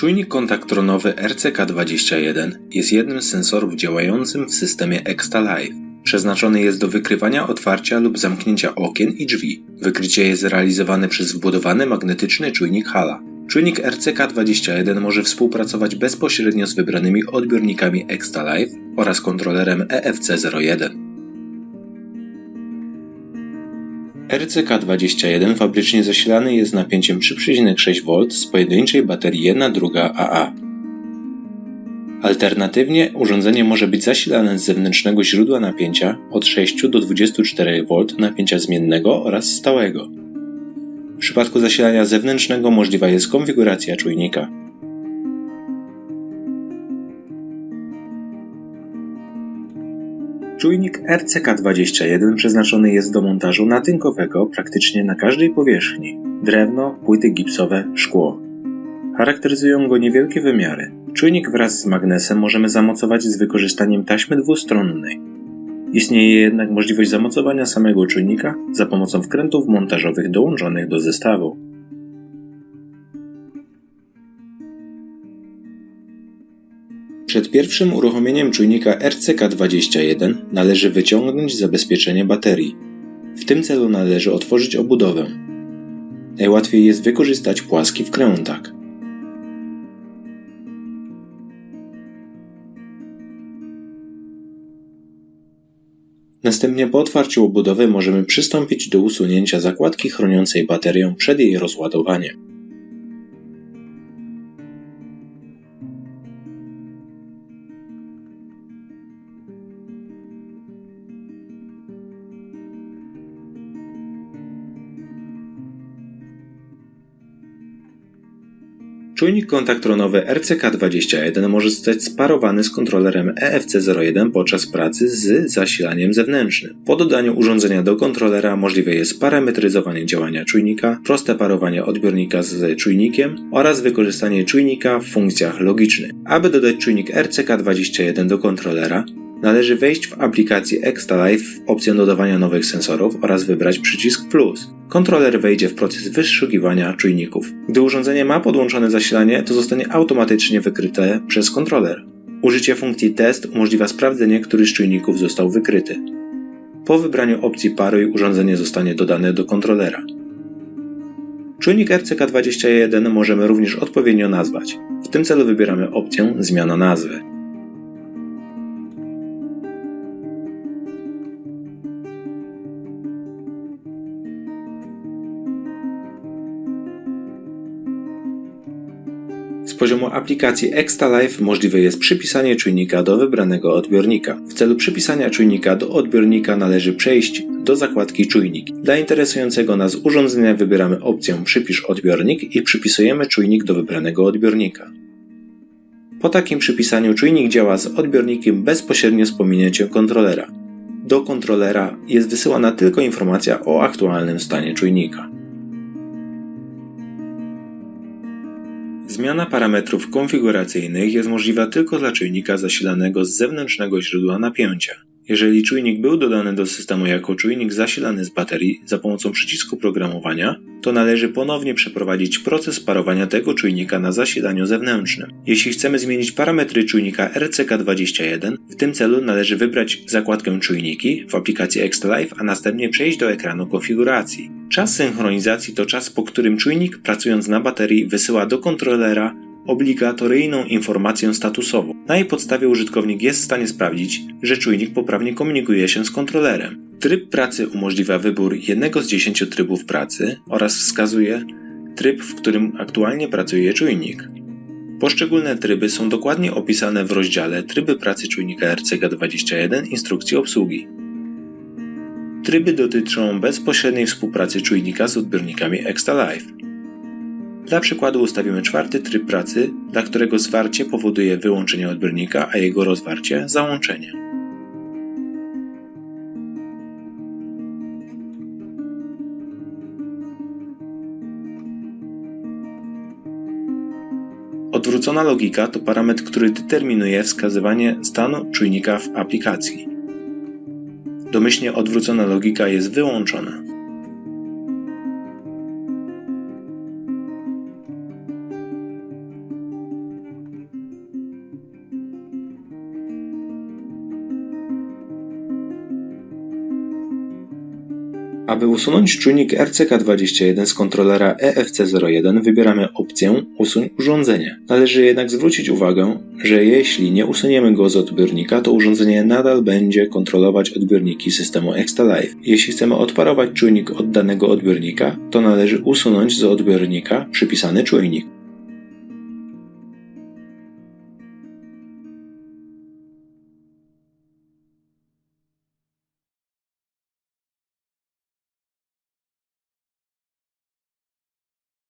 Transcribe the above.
Czujnik kontaktronowy RCK21 jest jednym z sensorów działającym w systemie ExtaLive. Przeznaczony jest do wykrywania otwarcia lub zamknięcia okien i drzwi. Wykrycie jest realizowane przez wbudowany magnetyczny czujnik Hala. Czujnik RCK21 może współpracować bezpośrednio z wybranymi odbiornikami ExtaLive oraz kontrolerem E EFC01. RCK21 fabrycznie zasilany jest napięciem 3,6 V z pojedynczej baterii 1 2 AA. Alternatywnie urządzenie może być zasilane z zewnętrznego źródła napięcia od 6 do 24 V napięcia zmiennego oraz stałego. W przypadku zasilania zewnętrznego możliwa jest konfiguracja czujnika. Czujnik RCK21 przeznaczony jest do montażu natynkowego praktycznie na każdej powierzchni drewno, płyty gipsowe, szkło. Charakteryzują go niewielkie wymiary. Czujnik wraz z magnesem możemy zamocować z wykorzystaniem taśmy dwustronnej. Istnieje jednak możliwość zamocowania samego czujnika za pomocą wkrętów montażowych dołączonych do zestawu. Przed pierwszym uruchomieniem czujnika RCK21 należy wyciągnąć zabezpieczenie baterii. W tym celu należy otworzyć obudowę. Najłatwiej jest wykorzystać płaski wkrętak. Następnie po otwarciu obudowy możemy przystąpić do usunięcia zakładki chroniącej baterię przed jej rozładowaniem. Czujnik kontaktronowy RCK21 może zostać sparowany z kontrolerem E EFC01 podczas pracy z zasilaniem zewnętrznym. Po dodaniu urządzenia do kontrolera możliwe jest parametryzowanie działania czujnika, proste parowanie odbiornika z czujnikiem oraz wykorzystanie czujnika w funkcjach logicznych. Aby dodać czujnik RCK21 do kontrolera, należy wejść w aplikację ExtaLive w opcję dodawania nowych sensorów oraz wybrać przycisk plus. Kontroler wejdzie w proces wyszukiwania czujników. Gdy urządzenie ma podłączone zasilanie, to zostanie automatycznie wykryte przez kontroler. Użycie funkcji test umożliwia sprawdzenie, który z czujników został wykryty. Po wybraniu opcji paruj urządzenie zostanie dodane do kontrolera. Czujnik RCK21 możemy również odpowiednio nazwać. W tym celu wybieramy opcję zmiana nazwy. Z poziomu aplikacji ExtaLive możliwe jest przypisanie czujnika do wybranego odbiornika. W celu przypisania czujnika do odbiornika należy przejść do zakładki Czujnik. Dla interesującego nas urządzenia wybieramy opcję Przypisz odbiornik i przypisujemy czujnik do wybranego odbiornika. Po takim przypisaniu czujnik działa z odbiornikiem bezpośrednio z pominięciem kontrolera. Do kontrolera jest wysyłana tylko informacja o aktualnym stanie czujnika. Zmiana parametrów konfiguracyjnych jest możliwa tylko dla czujnika zasilanego z zewnętrznego źródła napięcia. Jeżeli czujnik był dodany do systemu jako czujnik zasilany z baterii za pomocą przycisku programowania, to należy ponownie przeprowadzić proces parowania tego czujnika na zasilaniu zewnętrznym. Jeśli chcemy zmienić parametry czujnika RCK21, w tym celu należy wybrać zakładkę Czujniki w aplikacji ExtaLive, a następnie przejść do ekranu konfiguracji. Czas synchronizacji to czas, po którym czujnik pracując na baterii wysyła do kontrolera obligatoryjną informację statusową. Na jej podstawie użytkownik jest w stanie sprawdzić, że czujnik poprawnie komunikuje się z kontrolerem. Tryb pracy umożliwia wybór jednego z 10 trybów pracy oraz wskazuje tryb, w którym aktualnie pracuje czujnik. Poszczególne tryby są dokładnie opisane w rozdziale Tryby pracy czujnika RCK21 instrukcji obsługi. Tryby dotyczą bezpośredniej współpracy czujnika z odbiornikami ExtaLive. Dla przykładu ustawimy czwarty tryb pracy, dla którego zwarcie powoduje wyłączenie odbiornika, a jego rozwarcie załączenie. Odwrócona logika to parametr, który determinuje wskazywanie stanu czujnika w aplikacji. Domyślnie odwrócona logika jest wyłączona. Aby usunąć czujnik RCK21 z kontrolera E EFC01 wybieramy opcję Usuń urządzenie. Należy jednak zwrócić uwagę, że jeśli nie usuniemy go z odbiornika, to urządzenie nadal będzie kontrolować odbiorniki systemu ExtaLive. Jeśli chcemy odparować czujnik od danego odbiornika, to należy usunąć z odbiornika przypisany czujnik.